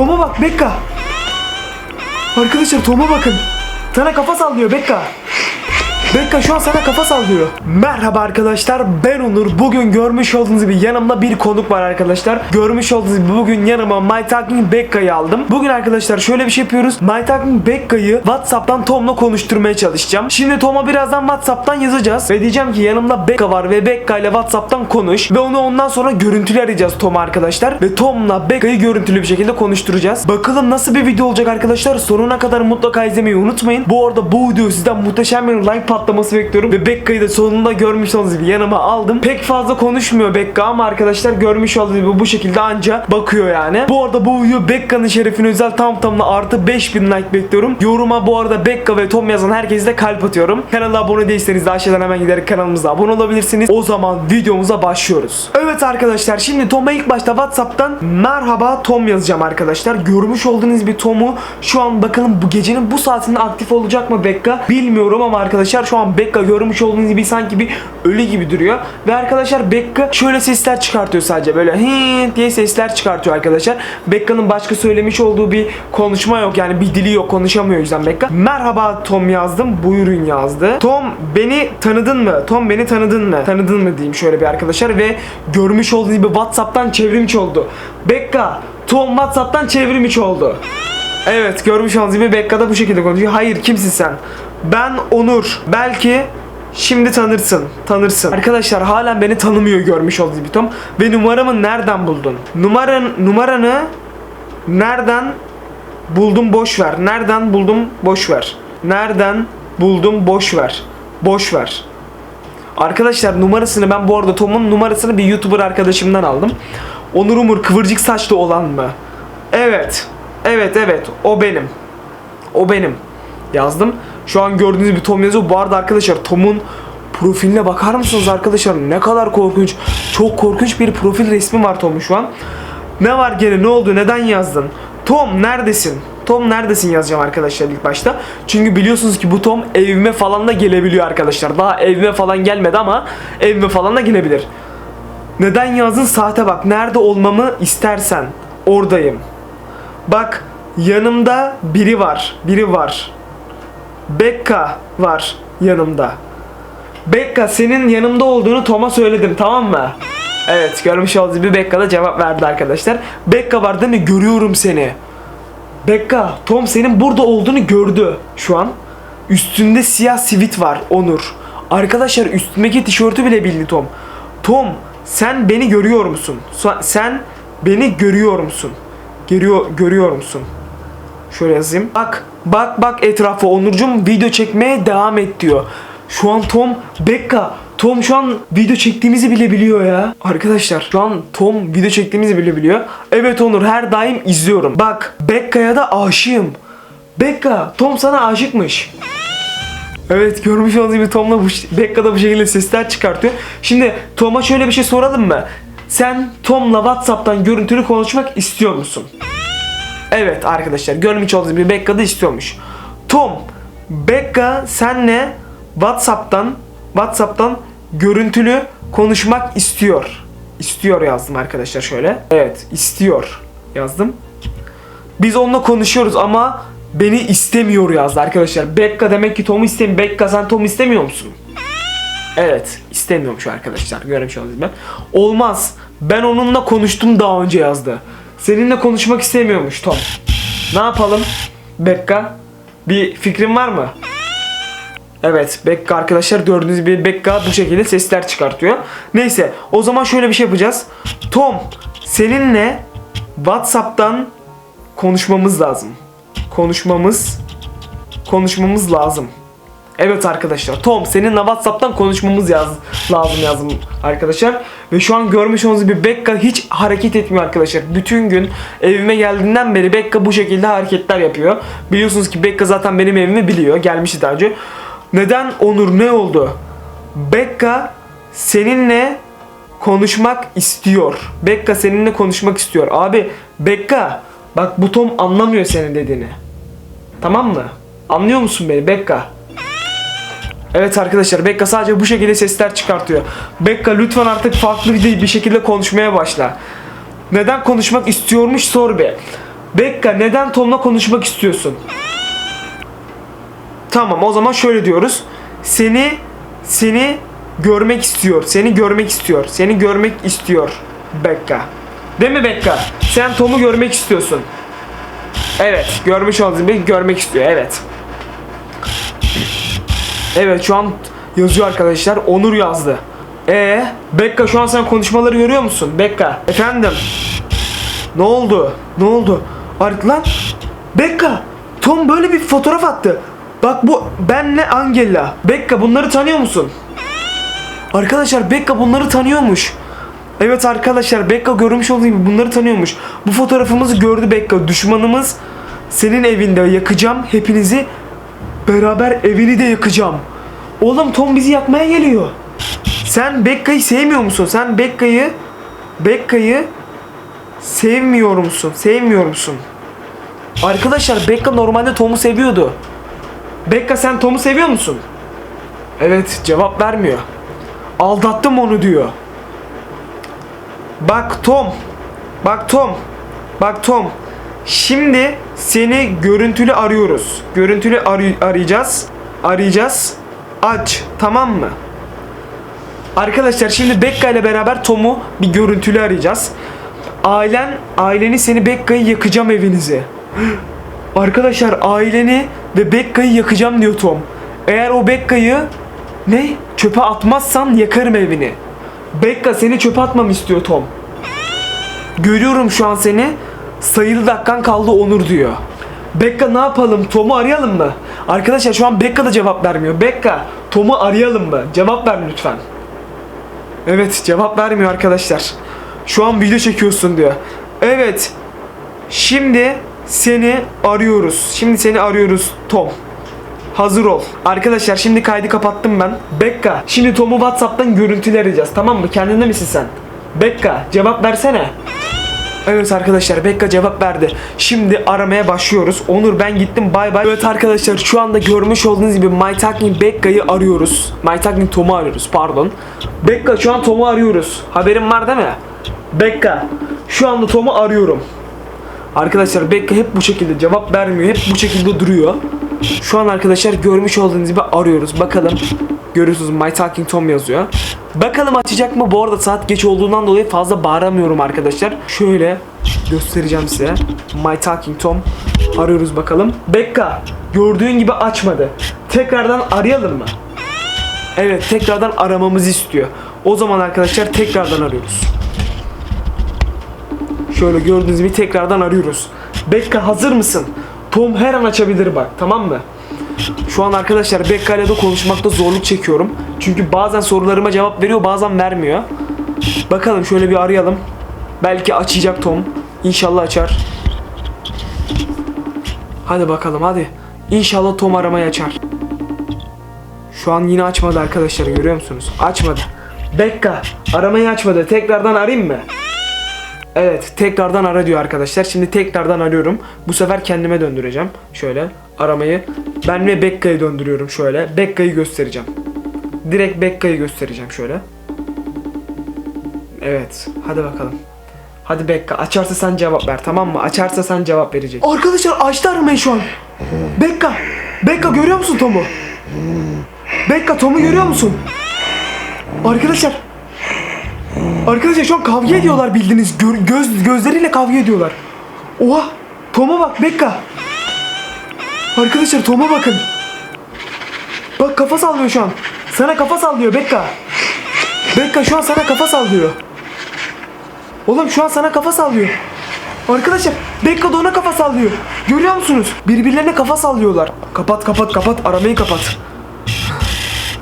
Tom'a bak Bekka. Arkadaşlar Tom'a bakın. Sana kafa sallıyor Bekka. Bekka şu an sana kafa sallıyor. Merhaba arkadaşlar ben Onur. Bugün görmüş olduğunuz gibi yanımda bir konuk var arkadaşlar. Görmüş olduğunuz gibi bugün yanıma My Talking Bekka'yı aldım. Bugün arkadaşlar şöyle bir şey yapıyoruz. My Talking Bekka'yı Whatsapp'tan Tom'la konuşturmaya çalışacağım. Şimdi Tom'a birazdan Whatsapp'tan yazacağız. Ve diyeceğim ki yanımda Bekka var ve Bekka ile Whatsapp'tan konuş. Ve onu ondan sonra görüntülü arayacağız Tom arkadaşlar. Ve Tom'la Bekka'yı görüntülü bir şekilde konuşturacağız. Bakalım nasıl bir video olacak arkadaşlar. Sonuna kadar mutlaka izlemeyi unutmayın. Bu arada bu video sizden muhteşem bir like patlaması bekliyorum. Ve Bekka'yı da sonunda görmüş olduğunuz gibi yanıma aldım. Pek fazla konuşmuyor Bekka ama arkadaşlar görmüş olduğunuz gibi bu şekilde anca bakıyor yani. Bu arada bu video Bekka'nın şerefine özel tam tamına artı 5000 like bekliyorum. Yoruma bu arada Bekka ve Tom yazan herkese de kalp atıyorum. Kanala abone değilseniz de aşağıdan hemen giderek kanalımıza abone olabilirsiniz. O zaman videomuza başlıyoruz. Evet arkadaşlar şimdi Tom'a ilk başta Whatsapp'tan merhaba Tom yazacağım arkadaşlar. Görmüş olduğunuz bir Tom'u şu an bakalım bu gecenin bu saatinde aktif olacak mı Bekka bilmiyorum ama arkadaşlar şu an Bekka görmüş olduğunuz gibi sanki bir ölü gibi duruyor. Ve arkadaşlar Bekka şöyle sesler çıkartıyor sadece böyle hii diye sesler çıkartıyor arkadaşlar. Bekka'nın başka söylemiş olduğu bir konuşma yok yani bir dili yok konuşamıyor o yüzden Bekka. Merhaba Tom yazdım buyurun yazdı. Tom beni tanıdın mı? Tom beni tanıdın mı? Tanıdın mı diyeyim şöyle bir arkadaşlar ve görmüş olduğunuz gibi Whatsapp'tan çevrimiçi oldu. Bekka Tom Whatsapp'tan çevrimiçi oldu. Evet görmüş olduğunuz gibi Bekka da bu şekilde konuşuyor. Hayır kimsin sen? Ben Onur. Belki şimdi tanırsın. Tanırsın. Arkadaşlar halen beni tanımıyor görmüş olduğunuz gibi Tom. Ve numaramı nereden buldun? Numaran, numaranı nereden buldum boş ver. Nereden buldum boş ver. Nereden buldum boş ver. Boş ver. Arkadaşlar numarasını ben bu arada Tom'un numarasını bir YouTuber arkadaşımdan aldım. Onur Umur kıvırcık saçlı olan mı? Evet. Evet evet o benim. O benim. Yazdım. Şu an gördüğünüz gibi Tom yazıyor. Bu arada arkadaşlar Tom'un profiline bakar mısınız arkadaşlar? Ne kadar korkunç. Çok korkunç bir profil resmi var Tom'un şu an. Ne var gene ne oldu neden yazdın? Tom neredesin? Tom neredesin yazacağım arkadaşlar ilk başta. Çünkü biliyorsunuz ki bu Tom evime falan da gelebiliyor arkadaşlar. Daha evime falan gelmedi ama evime falan da gelebilir. Neden yazdın saate bak. Nerede olmamı istersen oradayım. Bak yanımda biri var. Biri var. Bekka var yanımda. Bekka senin yanımda olduğunu Tom'a söyledim tamam mı? Evet görmüş olduğunuz gibi Bekka da cevap verdi arkadaşlar. Bekka var değil mi? Görüyorum seni. Bekka Tom senin burada olduğunu gördü şu an. Üstünde siyah sivit var Onur. Arkadaşlar üstündeki tişörtü bile bildi Tom. Tom sen beni görüyor musun? Sen beni görüyor musun? Görüyor, görüyor musun? Şöyle yazayım. Bak bak bak etrafa Onurcuğum video çekmeye devam et diyor. Şu an Tom Bekka Tom şu an video çektiğimizi bile biliyor ya. Arkadaşlar şu an Tom video çektiğimizi bile biliyor. Evet Onur her daim izliyorum. Bak Bekka'ya da aşığım. Bekka Tom sana aşıkmış. Evet görmüş olduğunuz gibi Tom'la bu, Bekka da bu şekilde sesler çıkartıyor. Şimdi Tom'a şöyle bir şey soralım mı? Sen Tom'la Whatsapp'tan görüntülü konuşmak istiyor musun? Evet arkadaşlar görmüş olduğunuz gibi Bekka da istiyormuş. Tom, Bekka senle WhatsApp'tan WhatsApp'tan görüntülü konuşmak istiyor. İstiyor yazdım arkadaşlar şöyle. Evet, istiyor yazdım. Biz onunla konuşuyoruz ama beni istemiyor yazdı arkadaşlar. Bekka demek ki Tom'u istemiyor. Bekka sen Tom'u istemiyor musun? Evet, istemiyormuş arkadaşlar. Görmüş olduğunuz gibi. Olmaz. Ben onunla konuştum daha önce yazdı. Seninle konuşmak istemiyormuş Tom. Ne yapalım? Bekka, bir fikrin var mı? Evet, Bekka arkadaşlar gördüğünüz gibi Bekka bu şekilde sesler çıkartıyor. Neyse, o zaman şöyle bir şey yapacağız. Tom, seninle WhatsApp'tan konuşmamız lazım. Konuşmamız konuşmamız lazım. Evet arkadaşlar Tom seninle Whatsapp'tan konuşmamız yaz, lazım yazdım arkadaşlar. Ve şu an görmüş olduğunuz gibi Bekka hiç hareket etmiyor arkadaşlar. Bütün gün evime geldiğinden beri Bekka bu şekilde hareketler yapıyor. Biliyorsunuz ki Bekka zaten benim evimi biliyor. Gelmişti daha önce. Neden Onur ne oldu? Bekka seninle konuşmak istiyor. Bekka seninle konuşmak istiyor. Abi Bekka bak bu Tom anlamıyor senin dediğini. Tamam mı? Anlıyor musun beni Bekka? Evet arkadaşlar Bekka sadece bu şekilde sesler çıkartıyor. Bekka lütfen artık farklı bir bir şekilde konuşmaya başla. Neden konuşmak istiyormuş sor be. Bekka neden Tom'la konuşmak istiyorsun? Tamam o zaman şöyle diyoruz. Seni seni görmek istiyor. Seni görmek istiyor. Seni görmek istiyor Bekka. Değil mi Bekka? Sen Tom'u görmek istiyorsun. Evet, görmüş olduğunuz gibi görmek istiyor. Evet. Evet, şu an yazıyor arkadaşlar. Onur yazdı. E Bekka şu an sen konuşmaları görüyor musun? Bekka. Efendim. Ne oldu? Ne oldu? Ar- lan Bekka Tom böyle bir fotoğraf attı. Bak bu benle Angela. Bekka bunları tanıyor musun? Arkadaşlar Bekka bunları tanıyormuş. Evet arkadaşlar Bekka görmüş olduğu gibi bunları tanıyormuş. Bu fotoğrafımızı gördü Bekka. Düşmanımız senin evinde yakacağım hepinizi. Beraber evini de yakacağım. Oğlum Tom bizi yakmaya geliyor. Sen Bekka'yı sevmiyor musun? Sen Bekka'yı Bekka'yı sevmiyor musun? Sevmiyor musun? Arkadaşlar Bekka normalde Tom'u seviyordu. Bekka sen Tom'u seviyor musun? Evet cevap vermiyor. Aldattım onu diyor. Bak Tom. Bak Tom. Bak Tom. Şimdi seni görüntülü arıyoruz. Görüntülü aray- arayacağız. Arayacağız. Aç. Tamam mı? Arkadaşlar şimdi Bekka ile beraber Tom'u bir görüntülü arayacağız. Ailen, aileni seni Bekka'yı yakacağım evinize. Arkadaşlar aileni ve Bekka'yı yakacağım diyor Tom. Eğer o Bekka'yı ne? Çöpe atmazsan yakarım evini. Bekka seni çöpe atmam istiyor Tom. Görüyorum şu an seni. Sayılı dakikan kaldı Onur diyor. Bekka ne yapalım? Tom'u arayalım mı? Arkadaşlar şu an Bekka da cevap vermiyor. Bekka, Tom'u arayalım mı? Cevap ver lütfen. Evet, cevap vermiyor arkadaşlar. Şu an video çekiyorsun diyor. Evet. Şimdi seni arıyoruz. Şimdi seni arıyoruz Tom. Hazır ol. Arkadaşlar şimdi kaydı kapattım ben. Bekka, şimdi Tom'u WhatsApp'tan görüntülü arayacağız. Tamam mı? Kendinde misin sen? Bekka, cevap versene. Evet arkadaşlar Bekka cevap verdi. Şimdi aramaya başlıyoruz. Onur ben gittim bay bay. Evet arkadaşlar şu anda görmüş olduğunuz gibi My Talking Bekka'yı arıyoruz. My Talking Tom'u arıyoruz pardon. Bekka şu an Tom'u arıyoruz. Haberin var değil mi? Bekka şu anda Tom'u arıyorum. Arkadaşlar Bekka hep bu şekilde cevap vermiyor. Hep bu şekilde duruyor. Şu an arkadaşlar görmüş olduğunuz gibi arıyoruz. Bakalım. Görüyorsunuz My Talking Tom yazıyor. Bakalım açacak mı? Bu arada saat geç olduğundan dolayı fazla bağıramıyorum arkadaşlar. Şöyle göstereceğim size. My Talking Tom. Arıyoruz bakalım. Bekka gördüğün gibi açmadı. Tekrardan arayalım mı? Evet tekrardan aramamızı istiyor. O zaman arkadaşlar tekrardan arıyoruz. Şöyle gördüğünüz gibi tekrardan arıyoruz. Bekka hazır mısın? Tom her an açabilir bak tamam mı? Şu an arkadaşlar Bekka ile de konuşmakta zorluk çekiyorum. Çünkü bazen sorularıma cevap veriyor bazen vermiyor. Bakalım şöyle bir arayalım. Belki açacak Tom. İnşallah açar. Hadi bakalım hadi. İnşallah Tom aramayı açar. Şu an yine açmadı arkadaşlar görüyor musunuz? Açmadı. Bekka aramayı açmadı. Tekrardan arayayım mı? Evet tekrardan ara diyor arkadaşlar. Şimdi tekrardan arıyorum. Bu sefer kendime döndüreceğim. Şöyle aramayı. Ben ve Bekka'yı döndürüyorum şöyle. Bekka'yı göstereceğim. Direkt Bekka'yı göstereceğim şöyle. Evet hadi bakalım. Hadi Bekka açarsa sen cevap ver tamam mı? Açarsa sen cevap verecek. Arkadaşlar açtı aramayı şu an. Bekka. Bekka görüyor musun Tom'u? Bekka Tom'u görüyor musun? Arkadaşlar Arkadaşlar şu an kavga ediyorlar bildiğiniz Gör- göz gözleriyle kavga ediyorlar. Oha! Tom'a bak Bekka. Arkadaşlar Tom'a bakın. Bak kafa sallıyor şu an. Sana kafa sallıyor Bekka. Bekka şu an sana kafa sallıyor. Oğlum şu an sana kafa sallıyor. Arkadaşlar Bekka da ona kafa sallıyor. Görüyor musunuz? Birbirlerine kafa sallıyorlar. Kapat kapat kapat aramayı kapat.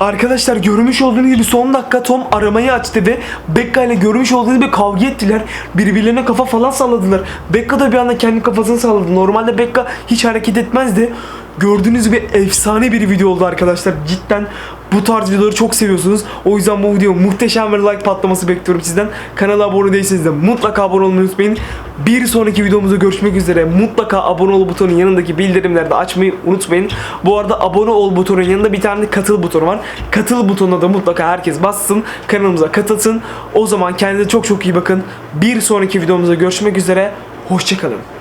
Arkadaşlar görmüş olduğunuz gibi son dakika Tom aramayı açtı ve Bekka ile görmüş olduğunuz gibi kavga ettiler. Birbirlerine kafa falan salladılar. Bekka da bir anda kendi kafasını salladı. Normalde Bekka hiç hareket etmezdi. Gördüğünüz gibi efsane bir video oldu arkadaşlar. Cidden bu tarz videoları çok seviyorsunuz. O yüzden bu video muhteşem bir like patlaması bekliyorum sizden. Kanala abone değilseniz de mutlaka abone olmayı unutmayın. Bir sonraki videomuzda görüşmek üzere. Mutlaka abone ol butonun yanındaki bildirimleri de açmayı unutmayın. Bu arada abone ol butonun yanında bir tane katıl butonu var. Katıl butonuna da mutlaka herkes bassın. Kanalımıza katılsın. O zaman kendinize çok çok iyi bakın. Bir sonraki videomuzda görüşmek üzere. Hoşçakalın.